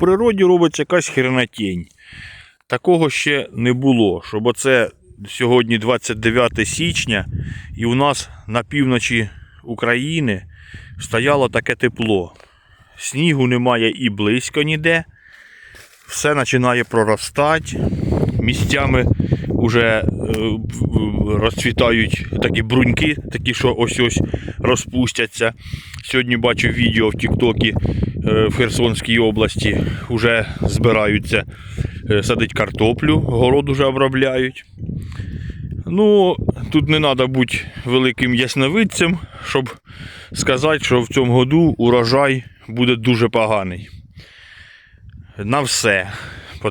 природі робиться якась хренотень. Такого ще не було, щоб оце сьогодні 29 січня, і у нас на півночі України стояло таке тепло. Снігу немає і близько ніде. Все починає проростати. Місцями вже розцвітають такі бруньки, такі, що ось ось розпустяться. Сьогодні бачив відео в Тіктокі е, в Херсонській області. Вже збираються е, садити картоплю, город уже обробляють. Ну, тут не треба бути великим ясновидцем, щоб сказати, що в цьому году урожай буде дуже поганий. На все.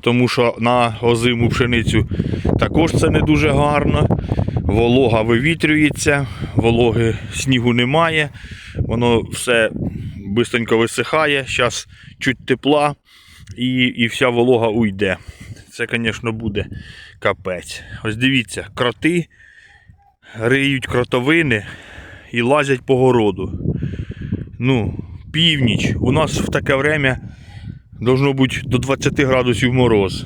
Тому що на озиму пшеницю також це не дуже гарно. Волога вивітрюється, вологи снігу немає, воно все швидко висихає. Зараз чуть тепла і, і вся волога уйде. Це, звісно, буде капець. Ось дивіться, кроти риють кротовини і лазять по городу. Ну, північ. У нас в таке время должно бути до 20 градусів мороз.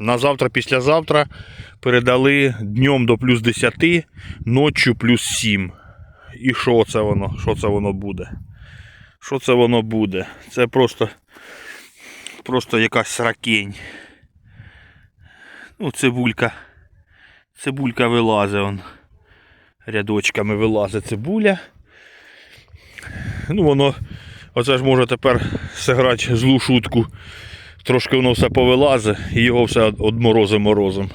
На завтра, післязавтра передали днем до плюс 10, ночі плюс 7. І що це воно? Що це воно буде? Що це воно буде? Це просто, просто якась сракень. Ну, цибулька. Цибулька вилазить он. Рядочками вилазить цибуля. Ну, воно, оце ж може тепер зіграти злу шутку. Трошки воно все повилазить і його все одморозить морозом.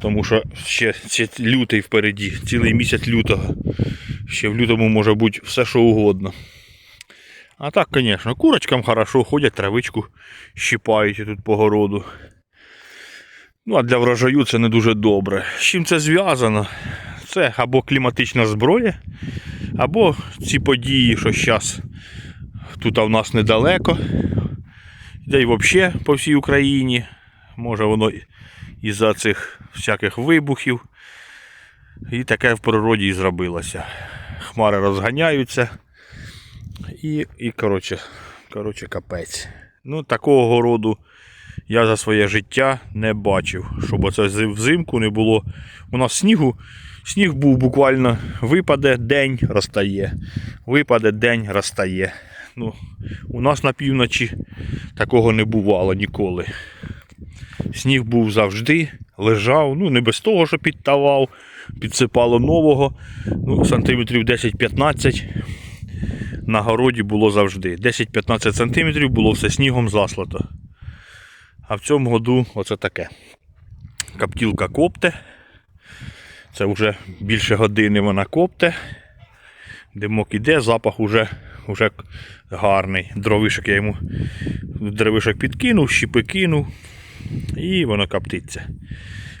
Тому що ще, ще лютий впереді, цілий місяць лютого. Ще в лютому може бути все, що угодно. А так, звісно, курочкам хорошо ходять, травичку щипають тут по городу. Ну, а для врожаю це не дуже добре. З чим це зв'язано? Це або кліматична зброя, або ці події, що зараз тут у нас недалеко, де й взагалі по всій Україні. Може воно із-за цих всяких вибухів. І таке в природі і зробилося. Хмари розганяються. І, і коротше, коротше, капець. Ну, такого роду я за своє життя не бачив, щоб оце взимку не було. У нас снігу, сніг був буквально випаде, день розтає. Випаде, день розтає. Ну, у нас на півночі такого не бувало ніколи. Сніг був завжди, лежав, ну не без того, що підтавав, підсипало нового, ну, сантиметрів 10-15 на городі було завжди. 10-15 сантиметрів було все снігом заслато. А в цьому году оце таке. Каптілка копте. Це вже більше години вона копте. Димок іде, запах уже, уже гарний. Дровишок я йому дровишок підкинув, щіпи кинув. І воно коптиться.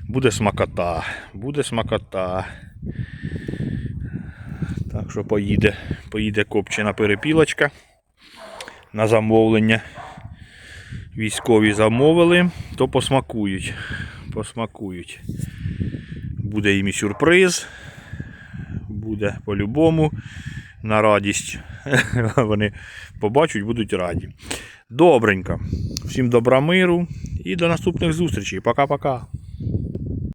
Буде смакота. Буде смакота. Так що поїде, поїде копчена перепілочка на замовлення. Військові замовили, то посмакують. Посмакують. Буде їм і сюрприз. Буде по-любому на радість. Вони побачать, будуть раді. Добренько. Всім добра миру і до наступних зустрічей. Пока-пока.